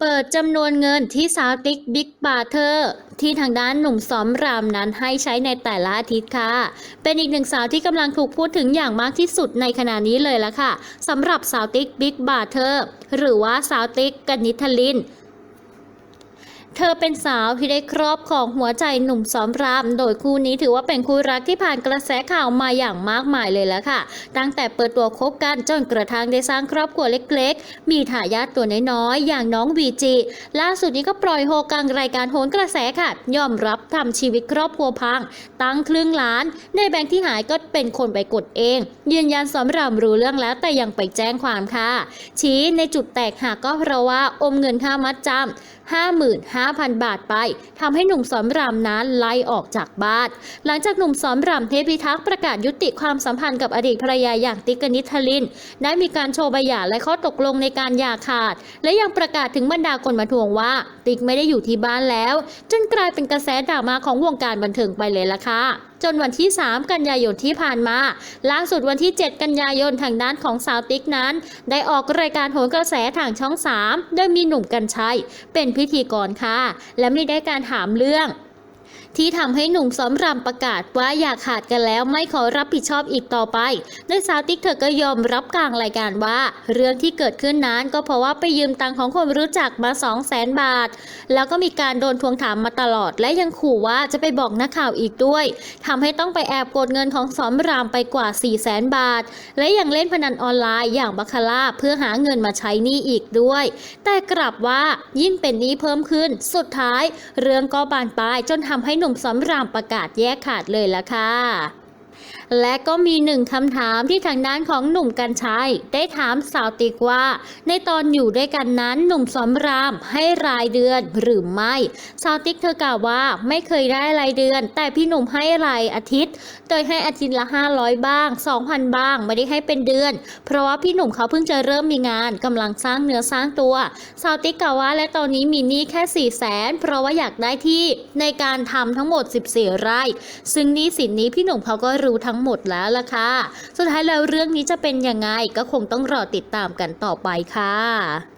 เปิดจำนวนเงินที่สาวติ๊กบิ๊กบาเธอร์ที่ทางด้านหนุ่มสอมรามนั้นให้ใช้ในแต่ละอาทิตย์ค่ะ เป็นอีกหนึ่งสาวที่กำลังถูกพูดถึงอย่างมากที่สุดในขณะนี้เลยละค่ะสำหรับสาวติ๊กบิ๊กบาเธอร์หรือว่าสาวติ๊กกนิทลิน เธอเป็นสาวที่ได้ครอบของหัวใจหนุ่มซอมราม โดยคู่นี้ถือว่าเป็นคู่รักที่ผ่านกระแสข่าวมาอย่างมากมายเลยแล้วค่ะ ตั้งแต่เปิดตัวคบกันจนกระทั่งได้สร้างครอบครัวเล็กๆ มีทายาทตัวน้อยๆ อย่างน้องวีจีล่าสุดนี้ก็ปล่อยโฮกลางรายการโหนกระแสค่ะ ยอมรับทำชีวิตครอบครัวพัง ตั้งครึ่งล้าน ในแบงค์ที่หายก็เป็นคนไปกดเอง ยืนยันซอมรามรู้เรื่องแล้วแต่ยังไปแจ้งความค่ะ ชี้ในจุดแตกหักก็เพราะว่าอมเงินค่ามัดจำห้าหมื่นห้า5,000 บาทไปทำให้หนุ่มสอนรามนั้นไล่ออกจากบ้าน หลังจากหนุ่มสอนรามเทพิทักษ์ประกาศยุติความสัมพันธ์กับอดีตภรรยาอย่างติ๊กนิทลิน ได้มีการโชว์ใบหย่าและข้อตกลงในการหย่าขาด และยังประกาศถึงบรรดาคนมาทวงว่า ติ๊กไม่ได้อยู่ที่บ้านแล้ว จนกลายเป็นกระแสดราม่าของวงการบันเทิงไปเลยล่ะค่ะจนวันที่ 3 กันยายนที่ผ่านมา ล่าสุดวันที่ 7 กันยายนทางด้านของสาวติ๊กนั้น ได้ออกรายการโหนกระแสทางช่อง 3 โดยมีหนุ่มกัญชัย เป็นพิธีกรค่ะ และไม่ได้การถามเรื่อง ที่ทำให้หนุ่มซ้อมรำประกาศว่าอยากขาดกันแล้วไม่ขอรับผิดชอบอีกต่อไปโดยสาวติ๊กเธอก็ยอมรับกลางรายการว่า เรื่องที่เกิดขึ้นนั้นก็เพราะว่าไปยืมตังของคนรู้จักมา 2 0 0แสนบาท แล้วก็มีการโดนทวงถามมาตลอด และยังขู่ว่าจะไปบอกนักข่าวอีกด้วยทำให้ต้องไปแอบกดเงินของซ้อมรามไปกว่า 4 0 0แสนบาท และยังเล่นพนันออนไลน์อย่างบัคคาร่าเพื่อหาเงินมาใช้หนี้อีกด้วย แต่กลับว่ายิ่งเป็นหนี้เพิ่มขึ้น สุดท้าย เรื่องก็บานปลายจนทำให้หนุ่มซ้อมรามประกาศแยกขาดเลยละค่ะ และก็มีหนึ่งคำถามที่ทางด้านของหนุ่มกัญชัย ได้ถามสาวติ๊กว่า ในตอนอยู่ด้วยกันนั้นหนุ่มสอมรามให้รายเดือนหรือไม่ สาวติ๊กเธอกล่าวว่าไม่เคยได้รายเดือน แต่พี่หนุ่มให้รายอาทิตย์ โดยให้อาทิตย์ละ 500 บ้าง 2,000 บ้าง ไม่ได้ให้เป็นเดือน เพราะว่าพี่หนุ่มเขาเพิ่งจะเริ่มมีงานกำลังสร้างเนื้อสร้างตัว สาวติ๊กกล่าวว่าและตอนนี้มีหนี้แค่ 4 0 0แสนเพราะว่าอยากได้ที่ในการทำทั้งหมด 14 ไร่ ซึ่งหนี้สินนี้พี่หนุ่มเขาก็รู้ทั้งหมดแล้วล่ะค่ะ สุดท้ายแล้วเรื่องนี้จะเป็นยังไงก็คงต้องรอติดตามกันต่อไปค่ะ